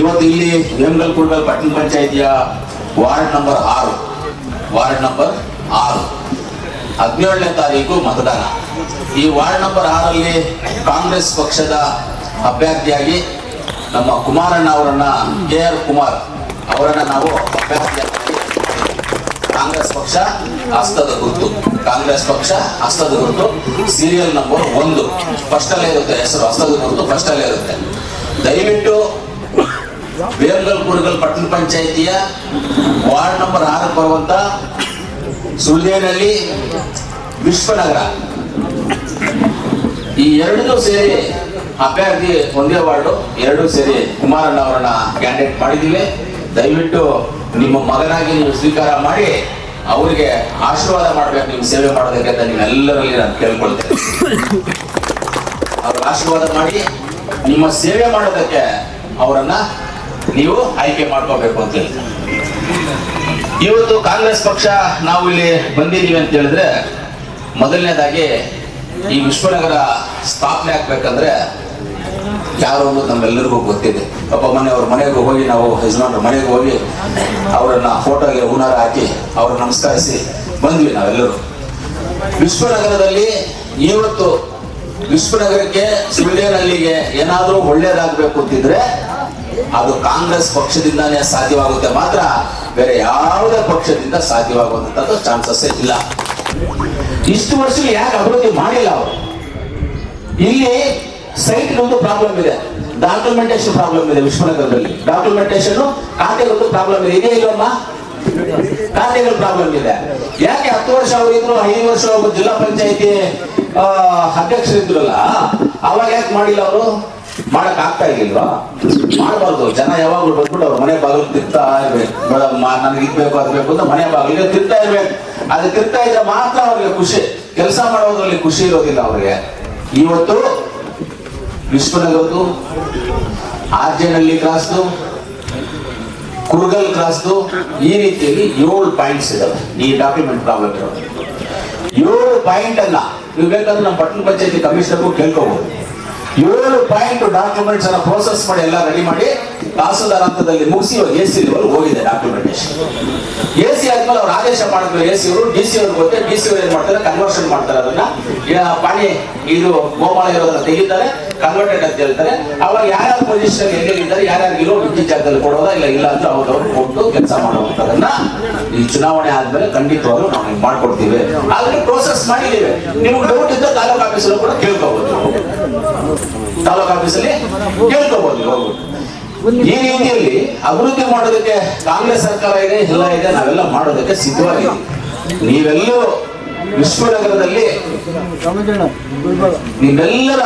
ಇವತ್ತು ಇಲ್ಲಿ ವೇಮಗಲ್ಕುಂಡ ಪಟ್ಟಣ ಪಂಚಾಯಿತಿಯ ವಾರ್ಡ್ ನಂಬರ್ ಆರು. ವಾರ್ಡ್ ನಂಬರ್ ಆರು. ಹದಿನೇಳನೇ ತಾರೀಕು ಮತದಾನ. ಈ ವಾರ್ಡ್ ನಂಬರ್ ಆರಲ್ಲಿ ಕಾಂಗ್ರೆಸ್ ಪಕ್ಷದ ಅಭ್ಯರ್ಥಿಯಾಗಿ ನಮ್ಮ ಕುಮಾರಣ್ಣ ಅವರನ್ನ ಕೆ ಆರ್ ಕುಮಾರ್ ಅವರನ್ನ ನಾವು ಅಭ್ಯರ್ಥಿಯಾಗಿ ಕಾಂಗ್ರೆಸ್ ಪಕ್ಷ ಹಸ್ತದ ಗುರುತು. ಕಾಂಗ್ರೆಸ್ ಪಕ್ಷ ಹಸ್ತದ ಗುರುತು. ಸೀರಿಯಲ್ ನಂಬರ್ ಒಂದು. ಫಸ್ಟ್ ಅಲ್ಲೇ ಇರುತ್ತೆ ಹೆಸರು, ಹಸ್ತದ ಗುರುತು ಫಸ್ಟ್ ಅಲ್ಲೇ ಇರುತ್ತೆ. ದಯವಿಟ್ಟು ಬೇರ್ಗಲ್ ಕುರುಗಲ್ ಪಟ್ಟಣ ಪಂಚಾಯಿತಿಯ ವಾರ್ಡ್ ನಂಬರ್ ಆರು ಬರುವಂತ ಸುಳ್ದೇನಹಳ್ಳಿ ವಿಶ್ವನಗರ. ಈ ಎರಡೂ ಸೇರಿ ಅಭ್ಯರ್ಥಿ ಒಂದೇ ವಾರ್ಡು, ಎರಡೂ ಸೇರಿ ಕುಮಾರಣ್ಣ ಅವರನ್ನ ಕ್ಯಾಂಡಿಡೇಟ್ ಮಾಡಿದ್ದೀವಿ. ದಯವಿಟ್ಟು ನಿಮ್ಮ ಮಗನಾಗಿ ನೀವು ಸ್ವೀಕಾರ ಮಾಡಿ, ಅವರಿಗೆ ಆಶೀರ್ವಾದ ಮಾಡಬೇಕು, ನೀವು ಸೇವೆ ಮಾಡೋದಕ್ಕೆ ಅಂತ ನಾನು ಕೇಳ್ಕೊಳ್ತೇನೆ. ಅವ್ರ ಆಶೀರ್ವಾದ ಮಾಡಿ, ನಿಮ್ಮ ಸೇವೆ ಮಾಡೋದಕ್ಕೆ ಅವರನ್ನ ನೀವು ಆಯ್ಕೆ ಮಾಡ್ಕೋಬೇಕು ಅಂತ ಹೇಳಿ. ಇವತ್ತು ಕಾಂಗ್ರೆಸ್ ಪಕ್ಷ ನಾವು ಇಲ್ಲಿ ಬಂದಿದ್ದೀವಿ ಅಂತ ಹೇಳಿದ್ರೆ ಮೊದಲನೇದಾಗಿ ಈ ವಿಶ್ವನಗರ ಸ್ಥಾಪನೆ ಆಗ್ಬೇಕಂದ್ರೆ ಯಾರು ನಮ್ಮೆಲ್ಲರಿಗೂ ಗೊತ್ತಿದೆ. ಒಬ್ಬ ಮನೆ ಅವ್ರ ಮನೆಗೆ ಹೋಗಿ ನಾವು ಯಜಮಾನ್ರ ಮನೆಗೆ ಹೋಗಿ ಅವರನ್ನ ಫೋಟೋಗೆ ಹೂನಾರ ಹಾಕಿ ಅವ್ರ ನಮಸ್ಕರಿಸಿ ಬಂದ್ವಿ ನಾವೆಲ್ಲರೂ. ವಿಶ್ವನಗರದಲ್ಲಿ ಇವತ್ತು ವಿಶ್ವನಗರಕ್ಕೆ ಸುಳ್ಯನಹಳ್ಳಿಗೆ ಏನಾದರೂ ಒಳ್ಳೇದಾಗಬೇಕು ಅಂತಿದ್ರೆ ಅದು ಕಾಂಗ್ರೆಸ್ ಪಕ್ಷದಿಂದಾನೇ ಸಾಧ್ಯವಾಗುತ್ತೆ ಮಾತ್ರ ಬೇರೆ ಯಾವುದೇ ಪಕ್ಷದಿಂದ ಸಾಧ್ಯವಾಗುವಂಥದ್ದು ಚಾನ್ಸಸ್ ಇಲ್ಲ. ಇಷ್ಟು ವರ್ಷ ಯಾಕೆ ಅಭಿವೃದ್ಧಿ ಮಾಡಿಲ್ಲ ಅವರು? ಇಲ್ಲಿ ಸೈಟ್ ಒಂದು ಪ್ರಾಬ್ಲಮ್ ಇದೆ. ಡಾಕ್ಯುಮೆಂಟೇಶನ್ ಪ್ರಾಬ್ಲಮ್ ಇದೆ ವಿಶ್ವನಗರದಲ್ಲಿ. ಡಾಕ್ಯುಮೆಂಟೇಶನ್ ಖಾತೆಗಳದ್ದು ಪ್ರಾಬ್ಲಮ್ ಇದೆ. ಇದೇ ಇಲ್ಲಮ್ಮ ಖಾತೆಗಳ ಪ್ರಾಬ್ಲಮ್ ಇದೆ. ಯಾಕೆ ಹತ್ತು ವರ್ಷ ಅವರು ಇದ್ರು, ಐದು ವರ್ಷ ಒಬ್ಬ ಜಿಲ್ಲಾ ಪಂಚಾಯತಿ ಅಧ್ಯಕ್ಷರಿದ್ರಲ್ಲ? ಅವಾಗ ಯಾಕೆ ಮಾಡಿಲ್ಲ ಅವರು? ಮಾಡಕ್ ಆಗ್ತಾ ಇರ್ಲಿಲ್ವಾ? ಮಾಡಬಾರ್ದು. ಜನ ಯಾವಾಗಲೂ ಬಂದ್ಬಿಟ್ಟು ಅವ್ರ ಮನೆ ಬಾಗಿಲು ತಿರ್ತಾ ಇರ್ಬೇಕು. ಮೇಡಮ್ ನನಗೆ ಇದ್ಬೇಕು ಅದು ಬೇಕು ಅಂತ ಮನೆ ಬಾಗಿಲು ತಿರ್ತಾ ಇರ್ಬೇಕು. ಅದು ತಿರ್ತಾ ಇದ್ರೆ ಮಾತ್ರ ಅವ್ರಿಗೆ ಖುಷಿ. ಕೆಲಸ ಮಾಡೋದ್ರಲ್ಲಿ ಖುಷಿ ಇರೋದಿಲ್ಲ ಅವ್ರಿಗೆ. ಇವತ್ತು ವಿಶ್ವನಗರದ್ದು ಆರ್ಜೆನಹಳ್ಳಿ ಕ್ರಾಸ್ದು, ಕುರ್ಗಲ್ ಕ್ರಾಸ್ದು, ಈ ರೀತಿಯಲ್ಲಿ ಏಳು ಪಾಯಿಂಟ್ಸ್ ಇದಾವೆ. ಈ ಡಾಕ್ಯುಮೆಂಟ್ ಪ್ರಾಬ್ಲಮ್ ಏಳು ಪಾಯಿಂಟ್ ಅಲ್ಲ. ನೀವು ಬೇಕಾದ್ರೆ ನಮ್ಮ ಪಟ್ಟಣ ಪಂಚಾಯತಿ ಕಮಿಷನರ್ಗೂ ಕೇಳ್ಕೋಬಹುದು ಏಳು ಪಾಯಿಂಟ್ ಡಾಕ್ಯುಮೆಂಟ್ಸ್ ಅನ್ನ ಪ್ರೋಸೆಸ್ ಮಾಡಿ ಎಲ್ಲ ರೆಡಿ ಮಾಡಿ ತಹಸೀಲ್ದಾರ್ ಹಂತದಲ್ಲಿ ಮುಗಿಸಿ ಎ ಸಿ ಲೆವೆಲ್ ಹೋಗಿದೆ ಡಾಕ್ಯುಮೆಂಟೇಶನ್ ಎ ಸಿ ಆದ್ಮೇಲೆ ಅವ್ರು ಆದೇಶ ಮಾಡಿದ್ರು ಎ ಸಿ ಅವರು ಡಿ ಸಿ ಅವ್ರಿಗೆ ಗೊತ್ತೇ ಡಿ ಸಿ ಅವ್ರು ಏನ್ ಮಾಡ್ತಾರೆ? ಕನ್ವರ್ಷನ್ ಮಾಡ್ತಾರೆ ಅದನ್ನ. ಪಾಣಿ, ಇದು ಗೋಮಾಳ ಇರೋದನ್ನ ತೆಗಿತಾರೆ. ಕನ್ವರ್ಟೆಡ್ ಅಂತ ಹೇಳ್ತಾರೆ ಅವಾಗ ಯಾರ ಪೊಸಿಷನ್ ಎಲ್ಲೆಲ್ಲಿದ್ದಾರೆ ಯಾರ್ಯಾರು ಇರೋ ವಿದ್ಯುತ್ ಜಾಗದಲ್ಲಿ ಕೊಡೋದಾ ಇಲ್ಲ ಇಲ್ಲ ಅಂತ ಅವ್ರವ್ರು ಕೊಟ್ಟು ಕೆಲಸ ಮಾಡುವಂತದನ್ನ ಈ ಚುನಾವಣೆ ಆದ್ಮೇಲೆ ಖಂಡಿತವಾಗ್ಲೂ ನಾವು ಮಾಡ್ಕೊಡ್ತೀವಿ. ಆದ್ರೆ ಪ್ರೋಸೆಸ್ ಮಾಡಿದ್ದೇವೆ. ನಿಮ್ಗೆ ಡೌಟ್ ಇದ್ದ ತಾಲೂಕು ಆಫೀಸಲ್ಲೂ ಕೂಡ ಕೇಳ್ಕೋಬಹುದು ತಾಲೂಕು ಆಫೀಸಲ್ಲಿ ಕೇಳ್ಕೋಬಹುದು ಈ ರೀತಿಯಲ್ಲಿ ಅಭಿವೃದ್ಧಿ ಮಾಡೋದಕ್ಕೆ ಕಾಂಗ್ರೆಸ್ ಸರ್ಕಾರ ಇದೆ ಎಲ್ಲ ಇದೆ, ನಾವೆಲ್ಲ ಮಾಡೋದಕ್ಕೆ ಸಿದ್ಧವಾಗಿದೆ ನೀವೆಲ್ಲರೂ ವಿಶ್ವನಗರದಲ್ಲಿ ನಿಮ್ಮೆಲ್ಲರ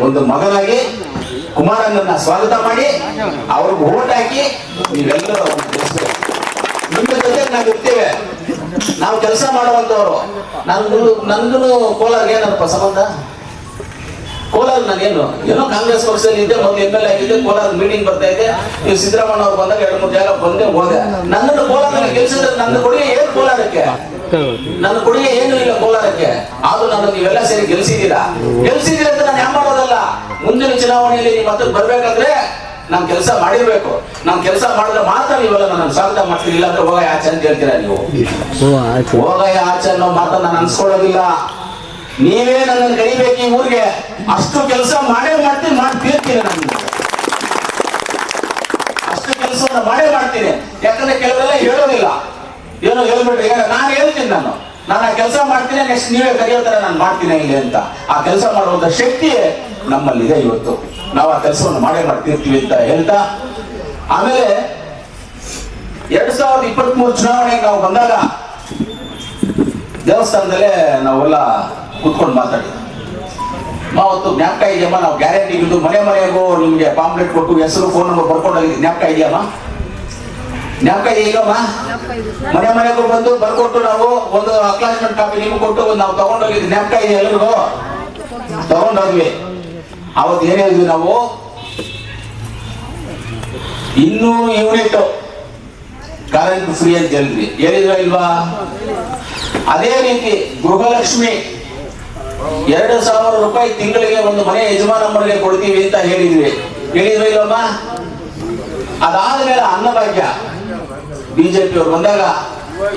ಒಂದು ಮಗನಾಗಿ ಕುಮಾರಣ್ಣನ ಸ್ವಾಗತ ಮಾಡಿ ಅವ್ರಿಗೆ ಓಟ್ ಹಾಕಿ ನೀವೆಲ್ಲರ ನಿಮ್ಮ ಜೊತೆ ನಾವು ಇರ್ತೇವೆ. ನಾವು ಕೆಲಸ ಮಾಡುವಂತವ್ರು. ನಂದು ನಂದು ಕೋಲಾರ್ ಏನಪ್ಪ ಸಂಬಂಧ? ಕೋಲಾರ ನಾನೇನು? ಏನೋ ಕಾಂಗ್ರೆಸ್ ಪಕ್ಷದಲ್ಲಿ ಇದೆ ಮೊದಲು ಎಂ ಎಲ್ ಆಗಿದ್ದೆ ಕೋಲಾರ ಮೀಟಿಂಗ್ ಬರ್ತಾ ಇದೆ ನೀವು ಸಿದ್ದರಾಮಯ್ಯ ಅವ್ರು ಬಂದಾಗ ಎರಡು ಮೂರು ಜಾಗ ಬಂದೆ ಹೋದೆ. ನನ್ನನ್ನು ಕೋಲಾರ ಗೆಲ್ಸಿದ್ರೆ ನನ್ನ ಕೊಡುಗೆ ಏನು ಕೋಲಾರಕ್ಕೆ? ನನ್ನ ಕೊಡುಗೆ ಏನು ಇಲ್ಲ ಕೋಲಾರಕ್ಕೆ. ಆದ್ರೂ ನಾನು ನೀವೆಲ್ಲ ಸೇರಿ ಗೆಲ್ಸಿದ್ದೀರಾ? ಗೆಲ್ಸಿದ್ದೀರ ಅಂತ ನಾನು ಯಾವ ಮಾಡೋದಲ್ಲ? ಮುಂದಿನ ಚುನಾವಣೆಯಲ್ಲಿ ನೀವು ಮತ್ತೆ ಬರ್ಬೇಕಾದ್ರೆ ನಾನು ಕೆಲಸ ಮಾಡಿರ್ಬೇಕು. ನಾನು ಕೆಲಸ ಮಾಡಿದ್ರೆ ಮಾತ್ರ ನೀವೆಲ್ಲ ನನ್ನ ಸ್ವಾಗತ ಮಾಡ್ತೀನಿ ಇಲ್ಲ ಅಂದ್ರೆ ಹೋಗ ಆಚೆ ಅಂತ ಹೇಳ್ತೀರಾ ನೀವು? ಹೋಗಯ ಆಚೆ ಅನ್ನೋ ಮಾತ್ರ ನಾನು ಅನ್ಸ್ಕೊಳ್ಳೋದಿಲ್ಲ. ನೀವೇ ನನ್ನನ್ನು ಕರಿಬೇಕು ಈ ಊರಿಗೆ. ಅಷ್ಟು ಕೆಲಸ ಮಾಡೇ ಮಾಡ್ತೀನಿ ಮಾಡಿ ತೀರ್ತೀನಿ ನಾನು. ಅಷ್ಟು ಕೆಲಸವನ್ನು ಮಾಡೇ ಮಾಡ್ತೀನಿ. ಏನೋ ಹೇಳ್ಬಿಟ್ರೆ ಈಗ ನಾನು ಹೇಳ್ತೀನಿ ನಾನು. ನಾನು ಆ ಕೆಲಸ ಮಾಡ್ತೀನಿ ನೆಕ್ಸ್ಟ್ ನೀವೇ ಕರೆಯೋತರ ನಾನು ಮಾಡ್ತೀನಿ ಇಲ್ಲಿ ಅಂತ. ಆ ಕೆಲಸ ಮಾಡುವಂತ ಶಕ್ತಿ ನಮ್ಮಲ್ಲಿದೆ ಇವತ್ತು. ನಾವು ಆ ಕೆಲಸವನ್ನು ಮಾಡೇ ಮಾಡ್ತಿರ್ತೀವಿ ಅಂತ ಹೇಳ್ತಾ. ಆಮೇಲೆ ಎರಡ್ ಸಾವಿರದ ಇಪ್ಪತ್ತ್ ಮೂರು ಚುನಾವಣೆಗೆ ನಾವು ಬಂದಾಗ ದೇವಸ್ಥಾನದಲ್ಲೇ ನಾವೆಲ್ಲ ಕುತ್ಕೊಂಡು ಮಾತಾಡಿದ್ವಿ ಅವತ್ತು ಜ್ಞಾಪಕ ಇದೆಯಮ್ಮ ನಾವು ಗ್ಯಾರಂಟಿ ಇದ್ದು ಮನೆ ಮನೆಗೂ ನಿಮ್ಗೆ ಪಾಂಪ್ಲೆಟ್ ಕೊಟ್ಟು ಹೆಸರು, ಫೋನ್ ನಂಬರ್ ಬರ್ಕೊಂಡು ಜ್ಞಾಪಕ ಇದೆಯಮ್ಮ ಜ್ಞಾಪಕ ಇದೆಯಲ್ಲಮ್ಮ ಮನೆ ಮನೆಗೂ ಬಂದು ಬರ್ಕೊಟ್ಟು ನಾವು ಒಂದು ಅಕ್ಲಾಸ್ಮೆಂಟ್ ಕಾಪಿ ನಿಮ್ಗೆ ಕೊಟ್ಟು ನಾವು ತಗೊಂಡೋಗಿದ್ವಿ ಜ್ಞಾಪಕ ಇದೆ ಎಲ್ರಿಗೂ? ತಗೊಂಡೋದ್ವಿ. ಅವತ್ತು ಏನ್ ಹೇಳಿದ್ವಿ ನಾವು? ಇನ್ನೂ ಯೂನಿಟ್ ಕರೆಂಟ್ ಫ್ರೀ ಅಂತ ಹೇಳಿದ್ವಿ. ಹೇಳಿದ್ರ ಇಲ್ವಾ? ಅದೇ ರೀತಿ ಗೃಹಲಕ್ಷ್ಮಿ ಎರಡು ಸಾವಿರ ರೂಪಾಯಿ ತಿಂಗಳಿಗೆ ಒಂದು ಮನೆ ಯಜಮಾನಮ್ಮನಿಗೆ ಕೊಡ್ತೀವಿ ಅಂತ ಹೇಳಿದ್ವಿ. ಹೇಳಿದ್ರು ಇಲ್ಲಮ್ಮ ಅದಾದ್ಮೇಲೆ ಅನ್ನಭಾಗ್ಯ. ಬಿಜೆಪಿ ಅವ್ರು ಬಂದಾಗ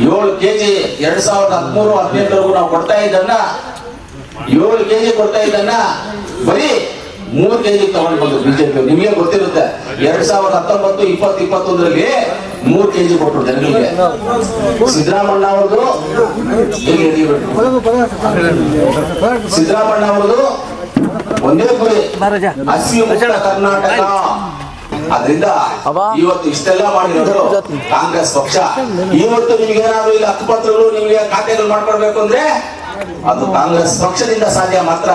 ಏಳು ಕೆಜಿ ಎರಡ್ ಸಾವಿರದ ಹದಿಮೂರು ಹದಿನೆಂಟರವರೆಗೂ ನಾವು ಕೊಡ್ತಾ ಇದ್ದನ್ನ ಏಳು ಕೆಜಿ ಕೊಡ್ತಾ ಇದ್ದನ್ನ ಬರೀ ಮೂರು ಕೆಜಿ ತಗೊಂಡು ಬಂದ್ರು ಬಿಜೆಪಿ ನಿಮಗೆ ಗೊತ್ತಿರುತ್ತೆ ಎರಡ್ ಸಾವಿರದ ಹತ್ತೊಂಬತ್ತು ಇಪ್ಪತ್ತು ಇಪ್ಪತ್ತೊಂದರಲ್ಲಿ ಮೂರು ಕೆಜಿ ಕೊಟ್ಟರು ಜನಗಳಿಗೆ ಸಿದ್ದರಾಮಣ್ಣ ಅವ್ರದ್ದು? ಸಿದ್ದರಾಮಣ್ಣ ಅವ್ರದ್ದು ಒಂದೇ ಗುರಿ ಹಸಿವು ಕರ್ನಾಟಕ. ಅದರಿಂದ ಇವತ್ತು ಇಷ್ಟೆಲ್ಲ ಮಾಡಿರೋದು ಕಾಂಗ್ರೆಸ್ ಪಕ್ಷ. ಇವತ್ತು ನಿಮ್ಗೆ ಏನಾದ್ರು ಇಲ್ಲಿ ಹಕ್ಕುಪತ್ರಗಳು ನಿಮ್ಗೆ ಖಾತೆಗಳು ಮಾಡ್ಕೊಡ್ಬೇಕು ಅಂದ್ರೆ ಅದು ಕಾಂಗ್ರೆಸ್ ಪಕ್ಷದಿಂದ ಸಾಧ್ಯ ಮಾತ್ರ.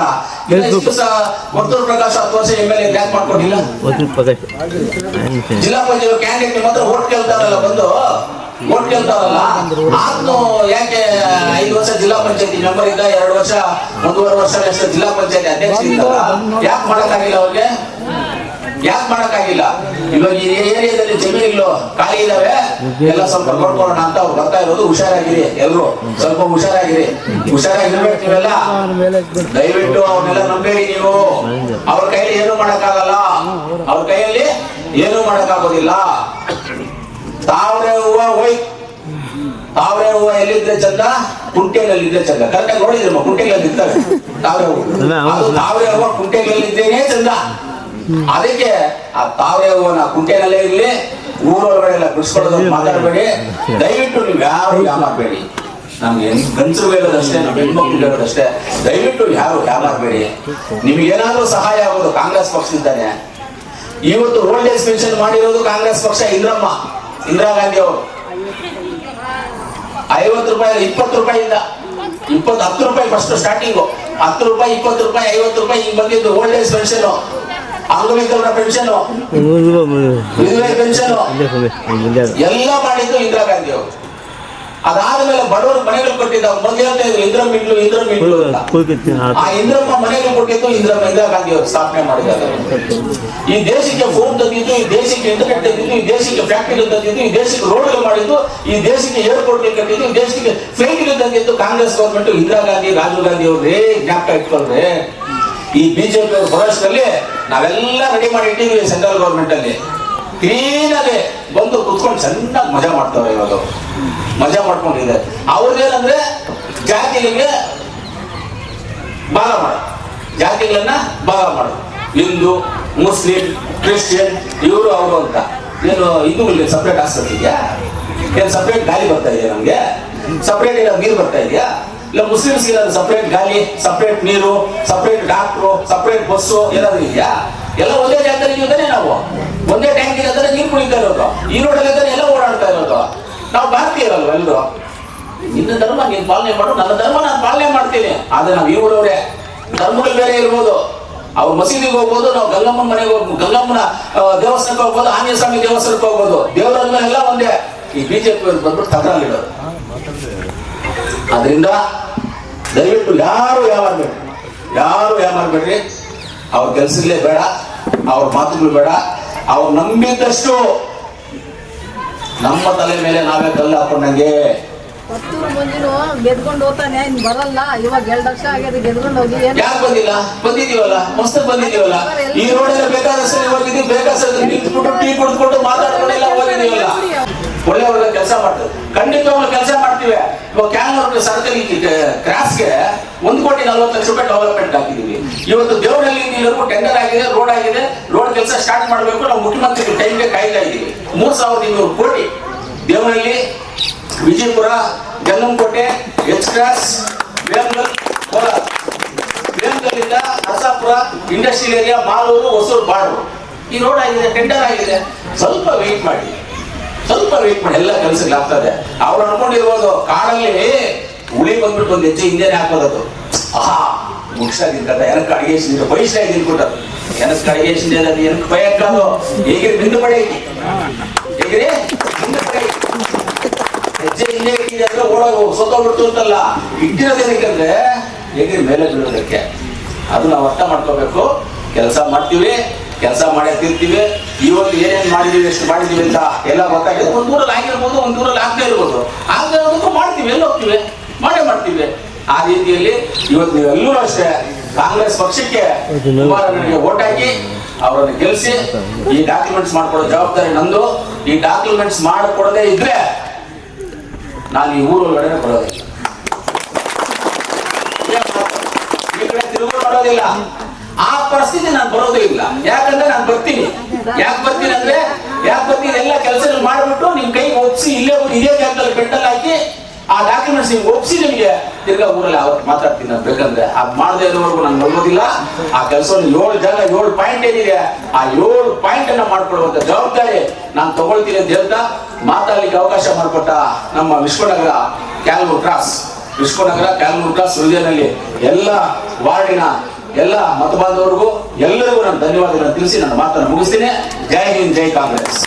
ವರ್ತೂರು ಪ್ರಕಾಶ್ ಹತ್ತು ವರ್ಷ ಎಂ ಎಲ್ ಎ ಯಾಕೆ ಮಾಡ್ಕೊಂಡಿಲ್ಲ ಜಿಲ್ಲಾ ಪಂಚಾಯತ್ ಕ್ಯಾಂಡಿಡೇಟ್ ಮಾತ್ರ ಹತ್ರ ಓಟ್ ಕೇಳ್ತಾರಲ್ಲ ಬಂದು? ಓಟ್ ಕೇಳ್ತಾರಲ್ಲ? ಆದ್ನು ಯಾಕೆ ಐದು ವರ್ಷ ಜಿಲ್ಲಾ ಪಂಚಾಯತಿ ಮೆಂಬರ್ ಇದ್ದ ಎರಡು ವರ್ಷ ಒಂದೂವರೆ ವರ್ಷ ಜಿಲ್ಲಾ ಪಂಚಾಯತಿ ಅಧ್ಯಕ್ಷ ಯಾಕ್ ಯಾಕೆ ಮಾಡಕ್ಕಾಗಿಲ್ಲ ಅವ್ರಿಗೆ? ಯಾಕೆ ಮಾಡೋಕ್ಕಾಗಿಲ್ಲ? ಇವಾಗ ಈ ಏರಿಯಾದಲ್ಲಿ ಜಮೀನುಗಳು ಖಾಲಿ ಇದಾವೆ ಎಲ್ಲ ಸ್ವಲ್ಪ ನೋಡ್ಕೊಳ್ಳೋಣ ಅಂತ ಅವ್ರು ಬರ್ತಾ ಇರೋದು ಹುಷಾರಾಗಿರಿ ಎಲ್ರು. ಸ್ವಲ್ಪ ಹುಷಾರಾಗಿರಿ. ಹುಷಾರಾಗಿರ್ಬೇಕು ನೀವೆಲ್ಲ. ದಯವಿಟ್ಟು ಅವನ್ನೆಲ್ಲ ನಂಬೇಡಿ ನೀವು. ಅವ್ರ ಕೈಯಲ್ಲಿ ಏನು ಮಾಡಕ್ಕಾಗಲ್ಲ. ಅವ್ರ ಕೈಯಲ್ಲಿ ಏನು ಮಾಡಕ್ಕಾಗೋದಿಲ್ಲ. ತಾವರೆ ಹೂವ ಹೋಯ್. ತಾವರೆ ಹೂವ ಎಲ್ಲಿದ್ರೆ ಚಂದ? ಕುಂಟೆನಲ್ಲಿದ್ರೆ ಚಂದ. ಕರೆಕ್ಟಾಗಿ ನೋಡಿದ್ರಮ್ಮ ಕುಂಟೆಗಳಲ್ಲಿ ಇದ್ದಾರೆ ತಾವರೆ ಹೂವು. ತಾವರೆ ಹೂವ ಕುಂಟೆನಲ್ಲಿದ್ದೇನೆ ಚಂದ. ಅದಕ್ಕೆ ಆ ತಾವರೆ ಹೂವನ್ನ ಕುಂಟೆನಲ್ಲೇ ಇರಲಿ ಊರೊಳಗಡೆ ಎಲ್ಲ ಬಿಡಿಸ್ಕೊಳ್ಳೋದು ಮಾತಾಡಬೇಡಿ. ದಯವಿಟ್ಟು ನೀವು ಯಾರು ಯಾಮಾರ್ಬೇಡಿ ನಮ್ಗೆ ಗಂಚರು ಹೇಳೋದಷ್ಟೇ ನಮ್ಮ ಹೆಣ್ಮಕ್ಳು ಹೇಳೋದಷ್ಟೇ ದಯವಿಟ್ಟು ಯಾರು ಯಾಮಾರ್ಬೇಡಿ ನಿಮ್ಗೆ ಏನಾದ್ರೂ ಸಹಾಯ ಆಗೋದು ಕಾಂಗ್ರೆಸ್ ಪಕ್ಷದಿಂದಾನೆ. ಇವತ್ತು ಓಲ್ಡ್ ಏಜ್ ಪೆನ್ಷನ್ ಮಾಡಿರೋದು ಕಾಂಗ್ರೆಸ್ ಪಕ್ಷ, ಇಂದ್ರಮ್ಮ, ಇಂದಿರಾ ಗಾಂಧಿ ಅವರು. ಐವತ್ತು ರೂಪಾಯಿ, ಇಪ್ಪತ್ತು ರೂಪಾಯಿಯಿಂದ. ಇಪ್ಪತ್ತು, ಹತ್ತು ರೂಪಾಯಿ ಫಸ್ಟ್ ಸ್ಟಾರ್ಟಿಂಗು ಹತ್ತು ರೂಪಾಯಿ, ಇಪ್ಪತ್ತು ರೂಪಾಯಿ, ಐವತ್ತು ರೂಪಾಯಿ ಹಿಂಗೆ ಬಂದಿದ್ದು ಓಲ್ಡ್ ಏಜ್ ಪೆನ್ಷನ್ ಅಂಗವಿಕಲರ ಪೆನ್ಷನ್ ಪೆನ್ಷನ್ ಎಲ್ಲ ಮಾಡಿದ್ದು ಇಂದಿರಾ ಗಾಂಧಿ ಅವರು. ಅದಾದ್ಮೇಲೆ ಬಡವರು ಮನೆಗಳು ಕೊಟ್ಟಿದ್ದ ಮೊದಲು ಹೇಳ್ತಾ ಇದ್ರು ಇಂದ್ರ ಮಿಂಡ್ಲು ಇಂದ್ರ ಮಿಂಡ್ಲು ಅಂತ. ಆ ಇಂದ್ರಮ್ಮ ಮನೆಗಳು ಕೊಟ್ಟಿದ್ದು ಇಂದ್ರಮ್ಮ ಇಂದಿರಾ ಗಾಂಧಿ ಅವರು ಸ್ಥಾಪನೆ ಮಾಡಿದ್ದಾರೆ. ಈ ದೇಶಕ್ಕೆ ಫೋನ್ ತಂದಿದ್ದು ಈ ದೇಶಕ್ಕೆ ಇಂಟರ್ನೆಟ್ ತಂದಿದ್ದು ಈ ದೇಶಕ್ಕೆ ಫ್ಯಾಕ್ಟರಿ ತಂದಿದ್ದು ಈ ದೇಶಕ್ಕೆ ರೋಡ್ಗಳು ಮಾಡಿದ್ದು, ಈ ದೇಶಕ್ಕೆ ಏರ್ಪೋರ್ಟ್ ಕಟ್ಟಿದ್ದು, ಈ ದೇಶಕ್ಕೆ ಫ್ಲೈಟ್ ತಂದಿದ್ದು ಕಾಂಗ್ರೆಸ್ ಗೌರ್ಮೆಂಟ್ ಇಂದಿರಾ ಗಾಂಧಿ, ರಾಜೀವ್ ಗಾಂಧಿ ಅವ್ರೇ ಜ್ಞಾಪಕ ಇಟ್ಕೊಳ್ರಿ. ಈ ಬಿಜೆಪಿ ಬರೋಷ್ಟರಲ್ಲಿ ನಾವೆಲ್ಲ ರೆಡಿ ಮಾಡಿ ಇಟ್ಟಿದ್ದೀವಿ ಸೆಂಟ್ರಲ್ ಗೌರ್ಮೆಂಟ್ ಅಲ್ಲಿ. ಕ್ಲೀನ್ ಆಗಿ ಬಂದು ಕುತ್ಕೊಂಡು ಚೆನ್ನಾಗಿ ಮಜಾ ಮಾಡ್ತಾರೆ ಅವ್ರು. ಮಜಾ ಮಾಡ್ಕೊಂಡಿದೆ ಅವ್ರದ್ದೇನಂದ್ರೆ ಜಾತಿಗಳಿಗೆ ಭಾಗ ಮಾಡ. ಜಾತಿಗಳನ್ನ ಭಾಗ ಮಾಡು. ಹಿಂದೂ, ಮುಸ್ಲಿಂ, ಕ್ರಿಶ್ಚಿಯನ್ ಇವರು ಅವರು ಅಂತ. ಏನು ಹಿಂದೂಗಳಿಗೆ ಸಪ್ರೇಟ್ ಆಸ್ಪತ್ರೆ ಇದೆಯಾ? ಏನು ಸಪ್ರೇಟ್ ಗಾಳಿ ಬರ್ತಾ ಇದೆಯಾ ನಮಗೆ? ಸಪ್ರೇಟ್ ಏನೋ ನೀರು ಬರ್ತಾ ಇದೆಯಾ? ಇಲ್ಲ ಮುಸ್ಲಿಮ್ಸ್ ಏನಾದ್ರು ಸಪ್ರೇಟ್ ಗಾಳಿ ಸಪ್ರೇಟ್ ನೀರು ಸಪ್ರೇಟ್ ಡಾಕ್ಟ್ರು ಸಪ್ರೇಟ್ ಬಸ್ಸು ಏನಾದ್ರು ಇದೆಯಾ? ಎಲ್ಲ ಒಂದೇ ಜಾಗದಲ್ಲಿ ಇದ್ದಾನೆ ನಾವು. ಒಂದೇ ಟ್ಯಾಂಕ್ ಇರೋದ್ರೆ ನೀರು ಕುಡಿತಾ ಇರೋದು. ಈ ರೋಡಲ್ಲಿ ಎಲ್ಲ ಓಡಾಡ್ತಾ ಇರೋದು. ನಾವು ಭಾರತೀಯರಲ್ವ ಎಲ್ಲರೂ ನಿನ್ನ ಧರ್ಮ ನೀನು ಪಾಲನೆ ಮಾಡು, ನನ್ನ ಧರ್ಮ ನಾನು ಪಾಲನೆ ಮಾಡ್ತೀನಿ. ಆದ್ರೆ ನಾವು ಈ ಊರವ್ರೆ. ಧರ್ಮಗಳು ಬೇರೆ ಇರ್ಬೋದು. ಅವ್ರು ಮಸೀದಿಗೆ ಹೋಗ್ಬೋದು, ನಾವು ಗಂಗಮ್ಮನ ಮನೆಗೆ ಹೋಗ್ಬೋದು ಗಂಗಮ್ಮನ ದೇವಸ್ಥಾನಕ್ಕೆ ಹೋಗ್ಬೋದು, ಆಂಜನೇಯ ಸ್ವಾಮಿ ದೇವಸ್ಥಾನಕ್ಕೆ ಹೋಗ್ಬೋದು. ದೇವರನ್ನ ಎಲ್ಲ ಒಂದೇ. ಈ ಬಿಜೆಪಿ ಬಂದ್ಬಿಟ್ಟು ತಗೊಂಡಿಡೋದು ಅದರಿಂದ ದಯವಿಟ್ಟು ಯಾರು ಯಾವಾರ್ಬೇಡಿ ಯಾರು ಯಾವಾರ್ಬೇಡ್ರಿ ಅವ್ರ ಕೆಲಸಗಳೇ ಬೇಡ ಅವ್ರ ಮಾತುಗಳು ಬೇಡ ಅವ್ರು ನಂಬಿದ್ದಷ್ಟು ನಮ್ಮ ತಲೆ ಮೇಲೆ ನಾವೇ ಕಲ್ಲು ಹಾಕೊಂಡಂಗೆ. ಹತ್ತೂರು ಮಂದಿನು ಗೆದ್ಕೊಂಡು ಹೋಗ್ತಾನೆ ಇನ್ ಬರಲ್ಲ. ಇವಾಗ ಎರಡು ವರ್ಷ ಆಗ್ಯದ ಗೆದ್ಕೊಂಡು ಹೋಗಿ ಯಾಕೆ ಬಂದಿಲ್ಲ? ಬಂದಿದೀವಲ್ಲ ಮಸ್ತ್ ಬಂದಿದೀವಲ್ಲ ಈ ರೋಡ್ ಬೇಕಾದಷ್ಟು ಬೇಕಾದಷ್ಟು ನಿಂತ್ಬಿಟ್ಟು ಟೀ ಕುಡಿದ್ಕೊಂಡು ಮಾತಾಡ್ಕೊಂಡೆಲ್ಲ ಕ್ರಾಸ್ಗೆ ಒಂದು ಕೋಟಿ ನಲ್ವತ್ತು ಲಕ್ಷ ರೂಪಾಯಿ ಡೆವಲಪ್ಮೆಂಟ್ ಹಾಕಿದೀವಿ. ಇವತ್ತು ದೇವರಲ್ಲಿ ಇಲ್ಲಿವರೆಗೂ ಟೆಂಡರ್ ಆಗಿದೆ ರೋಡ್ ಆಗಿದೆ ರೋಡ್ ಕೆಲಸ ಸ್ಟಾರ್ಟ್ ಮಾಡಬೇಕು, ನಾವು ಮುಖ್ಯಮಂತ್ರಿ ಟೈಮ್ಗೆ ಕಾಯ್ತಾ ಇದ್ದೀವಿ ಮೂರ್ ಸಾವಿರದ ಇನ್ನೂರು ಕೋಟಿ. ದೇವನಹಳ್ಳಿ, ವಿಜಯಪುರ ಗಂಗಂಕೋಟೆ ಎಚ್ ಕ್ರಾಸ್ ಬೇಂಗಲ್ ನರಸಾಪುರ, ಇಂಡಸ್ಟ್ರಿಯಲ್ ಏರಿಯಾ, ಮಾಲೂರು, ಹೊಸೂರು ಬಾಡೂರು ಈ ರೋಡ್ ಆಗಿದೆ ಟೆಂಡರ್ ಆಗಿದೆ. ಸ್ವಲ್ಪ ವೆಯ್ಟ್ ಮಾಡಿ. ಸ್ವಲ್ಪ ವೆಯ್ಟ್ ಮಾಡಿ, ಎಲ್ಲ ಕೆಲಸಗಳು ಆಗ್ತದೆ ಅವ್ರು ಅನ್ಕೊಂಡಿರ್ಬೋದು ಕಾಡಲ್ಲಿ ಹುಳಿ ಬಂದ್ಬಿಟ್ಟು ಒಂದು ಹೆಜ್ಜೆ ಹಿಂದೆ ಹಾಕೋದದು. ಆಹಾ, ಮುಗಿಸಾಗಿರ್ತದ. ಎನಕ್ಕೆ ಅಡಿಗೆ ಸಿಂದ ಬಯಸ್ತಾ ಇದ್ದಿರ್ಬಿಟ್ಟದು ಎನಕ್ಕೆ ಅಡಿಗೆ ಸಿಂದ ಎನಕ್ಕೆ ಬಯಕಾದು ಹೇಗಿರಿ, ಬಿಂದು ಪಡೆ. ಹೇಗಿರಿ ಹೆಜ್ಜೆ ಹಿಂದೆ ಇಟ್ಟಿದೆ ಅಂದ್ರೆ ಓಡೋಗ ಸೋತೋಗ್ಬಿಡ್ತು ಅಂತಲ್ಲ. ಅಂದ್ರೆ ಹೇಗೆ ಮೇಲೆ ಬೀಳೋದಕ್ಕೆ. ಅದು ನಾವು ಅರ್ಥ ಮಾಡ್ಕೋಬೇಕು. ಕೆಲಸ ಮಾಡ್ತೀವಿ, ಕೆಲಸ ಮಾಡೇ ತಿರ್ತೀವಿ ಇವತ್ತು ಏನೇನ್ ಮಾಡಿದೀವಿ, ಎಷ್ಟು ಮಾಡಿದೀವಿ ಅಂತ ಎಲ್ಲ ಗೊತ್ತಾಗಿದೆ ಒಂದು ಊರಲ್ಲಿ ಆಗಿರ್ಬೋದು, ಒಂದು ಊರಲ್ಲಿ ಆಗದೆ ಇರ್ಬೋದು. ಆಗದೆ ಇರೋದಕ್ಕೂ ಮಾಡ್ತೀವಿ, ಎಲ್ಲ ಹೋಗ್ತೀವಿ. ಮಾಡೇ ಮಾಡ್ತೀವಿ. ಆ ರೀತಿಯಲ್ಲಿ ಇವತ್ತು ನೀವೆಲ್ಲರೂ ಅಷ್ಟೇ ಕಾಂಗ್ರೆಸ್ ಪಕ್ಷಕ್ಕೆ ಕುಮಾರಣ್ಣನಿಗೆ ಓಟ್ ಹಾಕಿ ಅವರನ್ನು ಗೆಲ್ಲಿಸಿ ಈ ಡಾಕ್ಯುಮೆಂಟ್ಸ್ ಮಾಡ್ಕೊಡೋ ಜವಾಬ್ದಾರಿ ನಂದು. ಈ ಡಾಕ್ಯುಮೆಂಟ್ಸ್ ಮಾಡಿಕೊಡದೇ ಇದ್ರೆ ನಾನು ಈ ಊರೊಳಗಡೆ ಬರೋದಿಲ್ಲ? ಈ ಕಡೆ ತಿರುಗು ಮಾಡೋದಿಲ್ಲ ಆ ಪರಿಸ್ಥಿತಿ ನಾನು ಬರೋದೇ ಇಲ್ಲ. ಯಾಕಂದ್ರೆ ನಾನು ಬರ್ತೀನಿ. ಯಾಕೆ ಬರ್ತೀನಿ ಅಂದ್ರೆ, ಯಾಕೆ ಬರ್ತೀನಿ? ಎಲ್ಲ ಕೆಲಸ ಮಾಡಿಬಿಟ್ಟು ನಿಮ್ ಕೈಗೆ ಒಪ್ಸಿ ಇಲ್ಲೇ ಇದೇ ಜಾಗದಲ್ಲಿ ಬೆಟ್ಟಲ್ಲಿ ಹಾಕಿ ಡಾಕ್ಯುಮೆಂಟ್ಸ್ ನಿಮ್ಗೆ ಒಪ್ಸಿ ನಿಮಗೆ. ತಿರ್ಗಾ ಊರಲ್ಲಿ ಅವತ್ತು ಮಾತಾಡ್ತೀನಿ ನಾನು ಬೇಕಂದ್ರೆ ಆ ಮಾಡದೇ ಇರೋವರೆಗೂ ನಾನು ನೋಡೋದಿಲ್ಲ ಆ ಕೆಲಸವನ್ನು ಏಳು ಜನ ಏಳು ಪಾಯಿಂಟ್ ಏನಿದೆ, ಆ ಏಳು ಪಾಯಿಂಟ್ ಅನ್ನ ಮಾಡ್ಕೊಳ್ಳುವಂತ ಜವಾಬ್ದಾರಿ ನಾನು ತಗೊಳ್ತೀನಿ ಅಂತ ಹೇಳ್ತಾ ಮಾತಾಡ್ಲಿಕ್ಕೆ ಅವಕಾಶ ಮಾಡಿಕೊಟ್ಟ ನಮ್ಮ ವಿಶ್ವನಗರ ಕ್ಯಾಲ್ಮೂರ್ ಕ್ರಾಸ್. ವಿಶ್ವನಗರ ಕ್ಯಾಲ್ಮೂರ್ ಕ್ರಾಸ್ ಹೃದಯದಲ್ಲಿ ಎಲ್ಲ ವಾರ್ಡಿನ ಎಲ್ಲ ಮತಬಾಂಧವರಿಗೂ ಎಲ್ಲರಿಗೂ ನಾನು ಧನ್ಯವಾದಗಳನ್ನು ತಿಳಿಸಿ ನನ್ನ ಮಾತನ್ನು ಮುಗಿಸ್ತೀನಿ. ಜೈ ಹಿಂದ್, ಜೈ ಕಾಂಗ್ರೆಸ್.